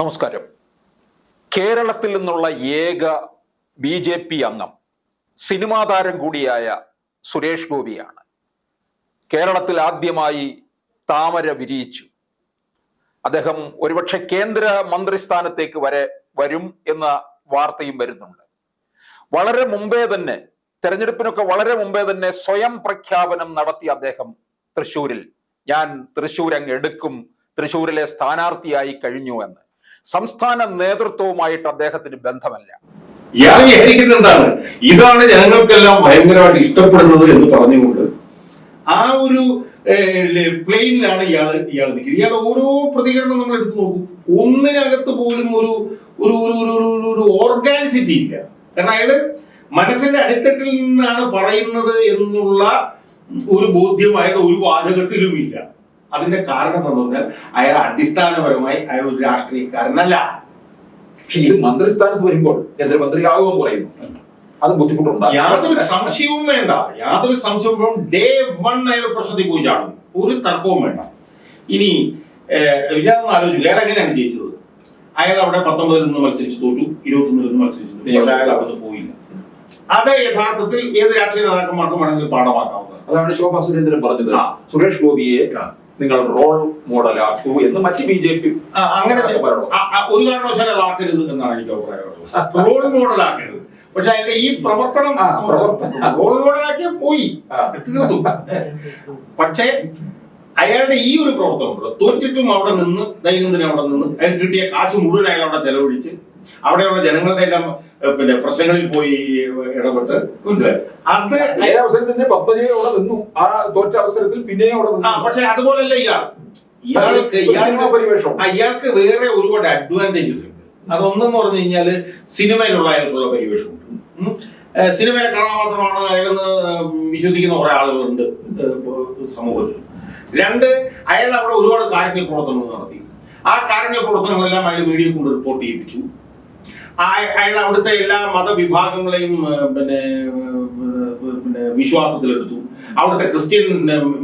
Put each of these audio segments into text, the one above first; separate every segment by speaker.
Speaker 1: നമസ്കാരം. കേരളത്തിൽ നിന്നുള്ള ഏക ബി ജെ പി അംഗം സിനിമാ താരം കൂടിയായ സുരേഷ് ഗോപിയാണ്. കേരളത്തിൽ ആദ്യമായി താമര വിരിയിച്ചു. അദ്ദേഹം ഒരുപക്ഷെ കേന്ദ്ര മന്ത്രിസ്ഥാനത്തേക്ക് വരെ വരും എന്ന വാർത്തയും വരുന്നുണ്ട്. വളരെ മുമ്പേ തന്നെ തെരഞ്ഞെടുപ്പിനൊക്കെ വളരെ മുമ്പേ തന്നെ സ്വയം പ്രഖ്യാപനം നടത്തി അദ്ദേഹം തൃശൂരിൽ ഞാൻ തൃശൂർ അങ്ങ് എടുക്കും തൃശൂരിലെ സ്ഥാനാർത്ഥിയായി കഴിഞ്ഞു എന്ന്. സംസ്ഥാന നേതൃത്വവുമായിട്ട് അദ്ദേഹത്തിന് ബന്ധമല്ല.
Speaker 2: ഇയാൾ വിചാരിക്കുന്നത് എന്താണ്? ഇതാണ് ജനങ്ങൾക്കെല്ലാം ഭയങ്കരമായിട്ട് ഇഷ്ടപ്പെടുന്നത് എന്ന് പറഞ്ഞുകൊണ്ട് ആ ഒരു പ്ലെയിനിലാണ് ഇയാൾ ഇയാൾ നിൽക്കുന്നത്. ഇയാൾ ഓരോ പ്രതികരണം നമ്മൾ എടുത്തു നോക്കും. ഒന്നിനകത്ത് പോലും ഒരു ഒരു ഒരു ഒരു ഓർഗാനിസിറ്റി ഇല്ല. കാരണം അയാൾ മനസ്സിന്റെ അടിത്തട്ടിൽ നിന്നാണ് പറയുന്നത് എന്നുള്ള ഒരു ബോധ്യം ഒരു വാചകത്തിലും ഇല്ല. അതിന്റെ കാരണം എന്ന് പറഞ്ഞാൽ അയാൾ അടിസ്ഥാനപരമായി അയാൾ ഒരു രാഷ്ട്രീയക്കാരനല്ല.
Speaker 1: പക്ഷെ ഇത് മന്ത്രിസ്ഥാനത്ത് വരുമ്പോൾ കേന്ദ്രമന്ത്രിയാകുമെന്ന് പറയുന്നു. അത് ബുദ്ധിമുട്ടുണ്ടാകും
Speaker 2: യാതൊരു സംശയവും വേണ്ട. യാതൊരു സംശയവും ഡേ വൺ അയാൾ പ്രശ്നത്തിൽ പോയി ചാടും. ഒരു തർക്കവും വേണ്ട. ഇനി വിചാരം ആലോചിച്ചു. അയാൾ എങ്ങനെയാണ് ജയിച്ചത്? അയാൾ അവിടെ പത്തൊമ്പതിൽ നിന്ന് മത്സരിച്ച്. തോറ്റു. ഇരുപത്തൊന്നിൽ നിന്ന് മത്സരിച്ചു. തോറ്റു. പക്ഷേ അയാൾ അവിടെ പോയില്ല. അത് യഥാർത്ഥത്തിൽ ഏത് രാഷ്ട്രീയ നേതാക്കന്മാർക്കും വേണമെങ്കിൽ പാഠമാക്കാവുന്നത്
Speaker 1: അതാണ് ശോഭാ സുരേന്ദ്രൻ പറഞ്ഞത്. സുരേഷ് ഗോപിയെ. നിങ്ങൾ റോൾ മോഡലാക്കൂ എന്ന് മറ്റ് ബി ജെ പി
Speaker 2: അങ്ങനെ ഒരു കാരണവശാലും അതാക്കരുത് എന്നാണ് എനിക്ക് അഭിപ്രായമുള്ളത് റോൾ മോഡലാക്കരുത് പക്ഷെ അതിന്റെ ഈ പ്രവർത്തനം റോൾ മോഡലാക്കിയ പോയി. തീർന്നു. പക്ഷേ അയാളുടെ ഈ ഒരു പ്രവർത്തനമുണ്ടല്ലോ തോറ്റിട്ടും അവിടെ നിന്ന് ദൈനംദിനം അവിടെ നിന്ന് അയാൾ കിട്ടിയ കാശ് മുഴുവൻ അയാൾ അവിടെ ചെലവഴിച്ച് അവിടെയുള്ള ജനങ്ങളുടെ എല്ലാം പിന്നെ പ്രശ്നങ്ങളിൽ പോയി ഇടപെട്ട്. മനസ്സിലായി? അത്
Speaker 1: അവിടെ നിന്നു. ആ തോറ്റ അവസരത്തിൽ പിന്നെയും അവിടെ
Speaker 2: ആ
Speaker 1: നിന്നു.
Speaker 2: പക്ഷെ അതുപോലല്ല ഇയാൾ. ഇയാൾക്ക് ആ, വേറെ ഒരുപാട് അഡ്വാന്റേജസ് ഉണ്ട്. അതൊന്നെന്ന് പറഞ്ഞു കഴിഞ്ഞാൽ സിനിമയിലുള്ള അയാൾക്കുള്ള പരിവേഷം ഉണ്ട് സിനിമയിലെ കഥാപാത്രമാണ് അയാളെന്ന് വിശ്വസിക്കുന്ന കുറെ ആളുകളുണ്ട് സമൂഹത്തിൽ. രണ്ട് അയാൾ അവിടെ ഒരുപാട് കാരുണ്യ പ്രവർത്തനങ്ങൾ നടത്തി. ആ കാരുണ്യ പ്രവർത്തനങ്ങളെല്ലാം അയാൾ മീഡിയ കൊണ്ട് റിപ്പോർട്ട് ചെയ്യിപ്പിച്ചു. അയാൾ അവിടുത്തെ എല്ലാ മതവിഭാഗങ്ങളെയും പിന്നെ പിന്നെ വിശ്വാസത്തിലെടുത്തു. അവിടുത്തെ ക്രിസ്ത്യൻ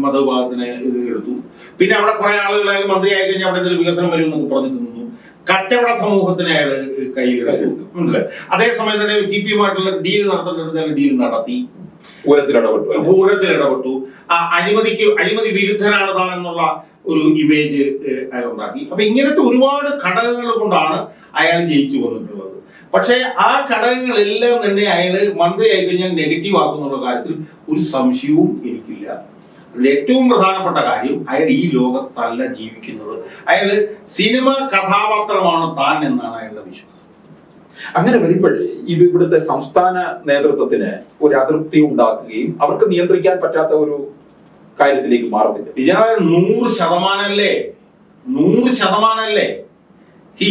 Speaker 2: മതവിഭാഗത്തിനെ ഇത് എടുത്തു പിന്നെ അവിടെ കുറെ ആളുകൾ അയാൾ മന്ത്രിയായി കഴിഞ്ഞാൽ അവിടെ എന്തെങ്കിലും വികസനം വരും എന്നൊക്കെ പറഞ്ഞിട്ട് നിന്നു. കച്ചവട സമൂഹത്തിനെ അയാൾ കയ്യിലെടുത്തു. മനസ്സിലായി? അതേസമയം തന്നെ സി പി എമ്മായിട്ടുള്ള ഡീൽ നടത്തേണ്ടത് ഡീൽ നടത്തി.
Speaker 1: പൂരത്തിൽ ഇടപെട്ടു.
Speaker 2: ആ അഴിമതിക്ക് അഴിമതി വിരുദ്ധനാണ് താൻ എന്നുള്ള ഒരു ഇമേജ് അയാൾ ഉണ്ടാക്കി അപ്പൊ ഇങ്ങനത്തെ ഒരുപാട് ഘടകങ്ങൾ കൊണ്ടാണ് അയാൾ ജയിച്ചു വന്നിട്ടുള്ളത്. പക്ഷേ ആ ഘടകങ്ങളെല്ലാം തന്നെ അയാൾ മന്ത്രിയായി കഴിഞ്ഞാൽ നെഗറ്റീവ് ആക്കുന്നുള്ള കാര്യത്തിൽ ഒരു സംശയവും എനിക്കില്ല. ഏറ്റവും പ്രധാനപ്പെട്ട കാര്യം അയാൾ ഈ ലോകത്തല്ല ജീവിക്കുന്നത്. അയാൾ സിനിമ കഥാപാത്രമാണ് താൻ എന്നാണ് അയാളുടെ വിശ്വാസം.
Speaker 1: അങ്ങനെ വരുമ്പോൾ ഇത് ഇവിടുത്തെ സംസ്ഥാന നേതൃത്വത്തിന് ഒരു അതൃപ്തി ഉണ്ടാക്കുകയും അവർക്ക് നിയന്ത്രിക്കാൻ പറ്റാത്ത ഒരു കാര്യത്തിലേക്ക് മാറത്തില്ല.
Speaker 2: വിജയൻ നൂറ് ശതമാനല്ലേ? നൂറ് ശതമാനല്ലേ? സി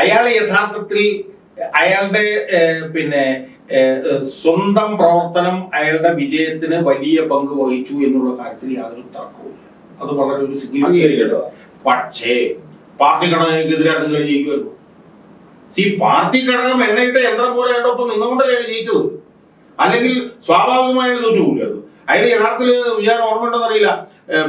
Speaker 2: അയാൾ യഥാർത്ഥത്തിൽ അയാളുടെ പിന്നെ സ്വന്തം പ്രവർത്തനം അയാളുടെ വിജയത്തിന് വലിയ പങ്ക് വഹിച്ചു എന്നുള്ള കാര്യത്തിൽ യാതൊരു തർക്കവുമില്ല അത് വളരെ ഒരു
Speaker 1: അംഗീകരിക്കേണ്ടതാണ്
Speaker 2: പക്ഷേ പാർട്ടി ഘടകങ്ങൾക്കെതിരായിരുന്നു നിങ്ങൾ ജയിക്കുമായിരുന്നു. സി പാർട്ടി ഘടകം എണ്ണയിട്ട യന്ത്രം പോലെ ഒപ്പം നിന്നുകൊണ്ടല്ലേ ജയിച്ചത്? അല്ലെങ്കിൽ സ്വാഭാവികമായിട്ട് അയാൾ തോറ്റുപോകില്ലായിരുന്നു അയാൾ യഥാർത്ഥത്തിൽ ഞാൻ ഓർമ്മ ഉണ്ടെന്നറിയില്ല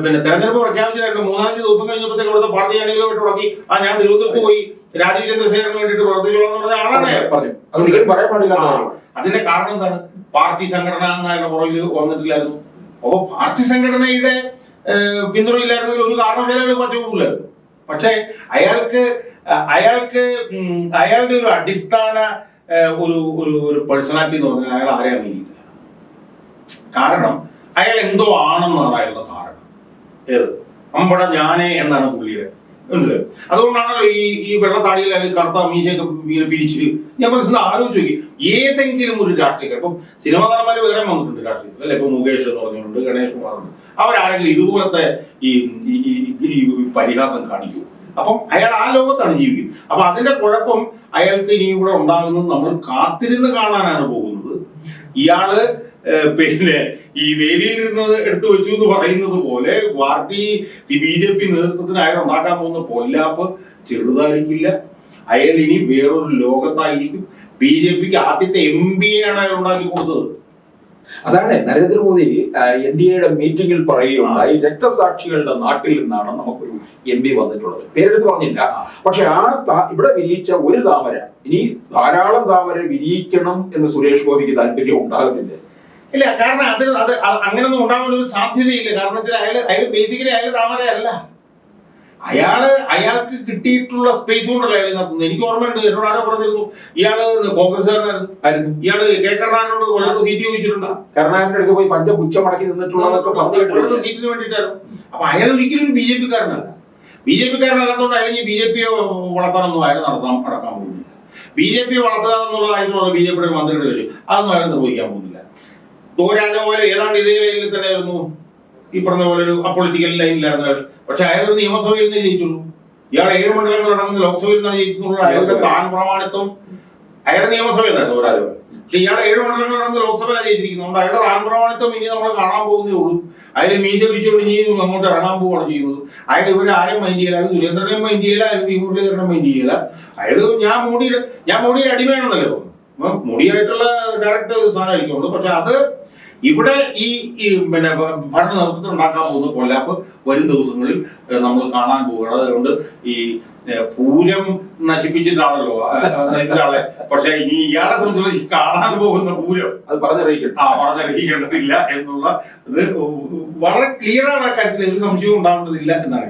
Speaker 2: പിന്നെ തെരഞ്ഞെടുപ്പ് പ്രഖ്യാപിച്ചിട്ടുണ്ട് മൂന്നാലഞ്ച് ദിവസം കഴിഞ്ഞപ്പോഴത്തേക്ക് അവിടുത്തെ പാർട്ടി അണികളുമായിട്ട് തുടക്കി ആ ഞാൻ തിരുവനന്തപുരത്ത് പോയി. രാജീവ് ചന്ദ്രശേഖരന് വേണ്ടിയിട്ട് പ്രവർത്തിച്ചോളാം എന്ന് പറഞ്ഞ ആളാണ് അതിന്റെ കാരണം എന്താണ്? പാർട്ടി സംഘടന എന്ന അയാളുടെ പുറകിൽ വന്നിട്ടില്ലായിരുന്നു. അപ്പൊ പാർട്ടി സംഘടനയുടെ പിന്തുണയില്ലായിരുന്നെങ്കിൽ ഒരു കാരണവശാലും ചില പച്ചകൂടില്ലായിരുന്നു പക്ഷെ അയാൾക്ക് അയാൾക്ക് അയാളുടെ ഒരു അടിസ്ഥാന ഒരു ഒരു ഒരു പേഴ്സണാലിറ്റി എന്ന് പറഞ്ഞാൽ അയാൾ ആരെ അംഗീകരിക്കില്ല കാരണം അയാൾ എന്തോ ആണെന്നാണ് അയാളുടെ ധാരണ. ഏത്? അമ്പട ഞാനേ എന്നാണ് പുള്ളിയുടെ. മനസ്സിലായി? അതുകൊണ്ടാണല്ലോ ഈ ഈ വെള്ളത്താടിയിൽ അല്ലെങ്കിൽ കറുത്ത മീശയൊക്കെ പിരിച്ച് ഞാൻ മനസ്സിൽ ആലോചിച്ച് നോക്കി. ഏതെങ്കിലും ഒരു രാഷ്ട്രീയക്കാർ ഇപ്പം സിനിമാ നടന്മാർ വേറെ വന്നിട്ടുണ്ട് രാഷ്ട്രീയത്തിൽ അല്ലെ? ഇപ്പൊ മുകേഷ് എന്ന് പറഞ്ഞിട്ടുണ്ട് ഗണേഷ് കുമാറുണ്ട് അവരാരെങ്കിലും ഇതുപോലത്തെ ഈ പരിഹാസം കാണിക്കൂ അപ്പം അയാൾ ആ ലോകത്താണ് ജീവിക്കുന്നത്. അപ്പൊ അതിന്റെ കുഴപ്പം അയാൾക്ക് ഇനി ഇവിടെ ഉണ്ടാകുന്നത് നമ്മൾ കാത്തിരുന്ന് കാണാനാണ് പോകുന്നത്. ഇയാൾ പിന്നെ ഈ വേലിയിൽ ഇരുന്നത് എടുത്തു വെച്ചു എന്ന് പറയുന്നത് പോലെ പാർട്ടി ബി ജെ പി നേതൃത്വത്തിന് അയാൾ ഉണ്ടാക്കാൻ പോകുന്ന പൊല്ലാപ്പ് ചെറുതായിരിക്കില്ല. അയാൾ ഇനി വേറൊരു ലോകത്തായിരിക്കും. ബി ജെ പിക്ക് ആദ്യത്തെ എം ബി എ ആണ് അയാൾ ഉണ്ടാക്കി കൊടുത്തത്.
Speaker 1: അതാണ് നരേന്ദ്രമോദി എൻ ഡി എയുടെ മീറ്റിംഗിൽ പറയുകയുണ്ടായി രക്തസാക്ഷികളുടെ നാട്ടിൽ നിന്നാണ് നമുക്കൊരു എം പി വന്നിട്ടുള്ളത്. പേരെടുത്ത് പറഞ്ഞില്ല. പക്ഷെ ആ താ- ഇവിടെ വിരിയിച്ച ഒരു താമര ഇനി ധാരാളം താമര വിരിയിക്കണം എന്ന് സുരേഷ് ഗോപിക്ക് താല്പര്യം ഉണ്ടാകത്തില്ല?
Speaker 2: ഇല്ല കാരണം അത് അത് അങ്ങനെയൊന്നും ഉണ്ടാവാൻ ഒരു സാധ്യതയില്ല. കാരണം വെച്ചാൽ അയാൾ അയാൾ ബേസിക്കലി താമര താമരയല്ല. അയാൾ അയാൾക്ക് കിട്ടിയിട്ടുള്ള സ്പേസ് കൊണ്ടല്ല അയാൾ നടത്തുന്നത് എനിക്ക് ഓർമ്മയുണ്ട് എന്നോട് ആരോ പറഞ്ഞിരുന്നു. ഇയാൾ കോൺഗ്രസ്സുകാരനായിരുന്നു
Speaker 1: ആയിരുന്നു
Speaker 2: ഇയാൾ കെ കരുണാകരനോട് കൊല്ലത്ത് സീറ്റ് ചോദിച്ചിട്ടുണ്ട്?
Speaker 1: കരുണാകരന്റെ അടുത്ത് പോയി പഞ്ചപുച്ഛ മടക്കി നിന്നിട്ടുള്ളതൊക്കെ
Speaker 2: കൊല്ലത്ത് സീറ്റിന് വേണ്ടിയിട്ടായിരുന്നു. അപ്പൊ അയാൾ ഒരിക്കലും ഒരു ബി ജെ പി കാരനല്ല. ബി ജെ പി കാരനല്ലാത്തതുകൊണ്ട് അയാൾ ബി ജെ പിയെ വളർത്താനൊന്നും അയാൾ നടത്താൻ നടക്കാൻ പോകുന്നില്ല. ബി ജെ പി വളർത്തുക എന്നുള്ളതായിട്ടുള്ള ബി ജെ പിയുടെ മന്ത്രിയുടെ ലക്ഷ്യം അതൊന്നും അയാൾ നിർവഹിക്കാൻ പോകുന്നില്ല. തോരാജ പോലെ ഏതാണ്ട് ഇതേ വേലയിൽ തന്നെയായിരുന്നു ഈ പറഞ്ഞ പോലെ ഒരു അപ്പൊളിറ്റിക്കൽ ലൈനിലായിരുന്നു അയാൾ. പക്ഷെ അയാൾ ഒരു നിയമസഭയിൽ നിന്ന് ജയിച്ചുള്ളൂ. ഇയാൾ ഏഴ് മണ്ഡലങ്ങൾ അടങ്ങുന്ന ലോക്സഭയിൽ നിന്നാണ് ജയിച്ചിട്ടുള്ളത്. അയാളുടെ താൻ പ്രമാണിത്വം അയാളുടെ നിയമസഭയിൽ നിന്നായിരുന്നു യുവരാജ പക്ഷെ ഇയാൾ ഏഴ് മണ്ഡലങ്ങൾ അടങ്ങുന്ന ലോക്സഭയിലാണ് ജയിച്ചിരിക്കുന്നത്. അയാളുടെ താൻ പ്രമാണിത്വം ഇനി നമ്മൾ കാണാൻ പോകുന്നേ ഉള്ളൂ. അയാൾ മീശ പിടിച്ചുകൊണ്ട് ഇനി അങ്ങോട്ട് ഇറങ്ങാൻ പോവുകയാണ് ചെയ്യുന്നത്. അയാൾ ഇവരെ ആരെയും മൈൻഡ് ചെയ്യില്ല അയാൾ സുരേന്ദ്രനെയും മൈൻഡ് ചെയ്യില്ല അയാൾ വി മുരളീധരനെ മൈൻഡ് ചെയ്യില്ല അയാൾ ഞാൻ മോഡിയുടെ ഞാൻ മോഡിയുടെ അടിമയാണെന്നല്ലോ മോഡിയായിട്ടുള്ള ഡയറക്റ്റ് സാധനമായിരിക്കുള്ളൂ പക്ഷെ അത് ഇവിടെ ഈ പിന്നെ ഭരണ നേതൃത്വത്തിൽ ഉണ്ടാക്കാൻ പോകുന്ന കൊല്ലാപ്പ് വരും ദിവസങ്ങളിൽ നമ്മൾ കാണാൻ പോവുകയാണ് അതുകൊണ്ട് ഈ പൂരം നശിപ്പിച്ചിട്ടാണല്ലോ ആളെ പക്ഷെ ഇനി ഇയാളെ സംബന്ധിച്ചുള്ള കാണാൻ പോകുന്ന പൂരം
Speaker 1: അത് പറഞ്ഞറിയിക്കണം
Speaker 2: ആ പറഞ്ഞറിയിക്കേണ്ടതില്ല എന്നുള്ള ഇത് വളരെ ക്ലിയർ ആണ് ആ കാര്യത്തിൽ. ഒരു സംശയവും ഉണ്ടാവേണ്ടതില്ല എന്നാണ്